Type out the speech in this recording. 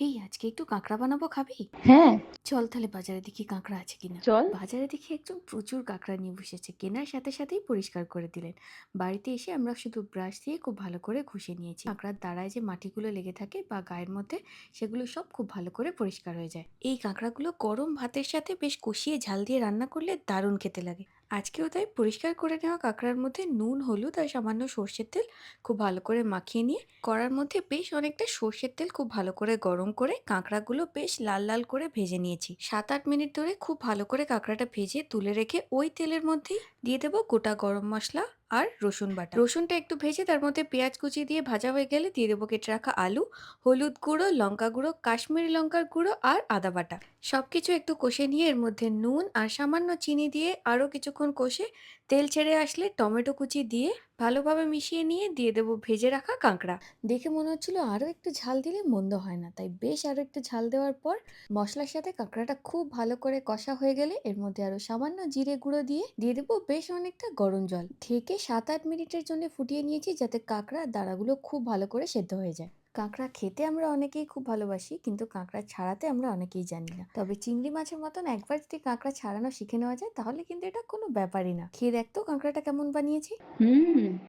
এই আজকে একটু কাঁকড়া বানাবো খাবি? হ্যাঁ। চল তাহলে বাজারে দেখি কাঁকড়া আছে কিনা। চল। বাজারে দেখি একজন প্রচুর কাঁকড়া নিয়ে বসেছে কেনার সাথে সাথেই পরিষ্কার করে দিলেন। বাড়িতে এসে আমরা শুধু ব্রাশ দিয়ে খুব ভালো করে ঘষে নিয়েছি। কাঁকড়ার দ্বারায় যে মাটিগুলো লেগে থাকে বা গায়ের মধ্যে সেগুলো সব খুব ভালো করে পরিষ্কার হয়ে যায়। এই কাঁকড়াগুলো গরম ভাতের সাথে বেশ কষিয়ে ঝাল দিয়ে রান্না করলে দারুণ খেতে লাগে। আজকেও তাই পরিষ্কার করে নেওয়া কাঁকড়ার মধ্যে নুন, হলুদ আর সামান্য সর্ষের তেল খুব ভালো করে মাখিয়ে নিয়ে কড়ার মধ্যে বেশ অনেকটা সর্ষের তেল খুব ভালো করে গরম করে কাঁকড়াগুলো বেশ লাল লাল করে ভেজে নিয়েছি। সাত আট মিনিট ধরে খুব ভালো করে কাঁকড়াটা ভেজে তুলে রেখে ওই তেলের মধ্যেই দিয়ে দেবো গোটা গরম মশলা আর রসুন বাটা। রসুনটা একটু ভেজে তার মধ্যে পেঁয়াজ কুচি দিয়ে ভাজা হয়ে গেলে দিয়ে দেবো কেটে রাখা আলু, হলুদ গুঁড়ো, লঙ্কা গুঁড়ো, কাশ্মীরি লঙ্কার গুঁড়ো আর আদা বাটা। সব কিছু একটু কষে নিয়ে এর মধ্যে নুন আর সামান্য চিনি দিয়ে আরও কিছুক্ষণ কষে তেল ছেড়ে আসলে টমেটো কুচি দিয়ে ভালোভাবে মিশিয়ে নিয়ে দিয়ে দেবো ভেজে রাখা কাঁকড়া। দেখে মনে হচ্ছিল আরও একটু ঝাল দিলে মন্দ হয় না, তাই বেশ আরও একটু ঝাল দেওয়ার পর মশলার সাথে কাঁকড়াটা খুব ভালো করে কষা হয়ে গেলে এর মধ্যে আরও সামান্য জিরে গুঁড়ো দিয়ে দিয়ে দেবো বেশ অনেকটা গরম জল। থেকে সাত আট মিনিটের জন্য ফুটিয়ে নিয়েছি যাতে কাঁকড়ার দাঁড়াগুলো খুব ভালো করে সেদ্ধ হয়ে যায়। কাঁকড়া খেতে আমরা অনেকেই খুব ভালোবাসি, কিন্তু কাঁকড়া ছাড়াতে আমরা অনেকেই জানি না। তবে চিংড়ি মাছের মতন একবার যদি কাঁকড়া ছাড়ানো শিখে নেওয়া যায়, তাহলে কিন্তু এটা কোনো ব্যাপারই না। খেয়ে দেখতো কাঁকড়াটা কেমন বানিয়েছি? হুম।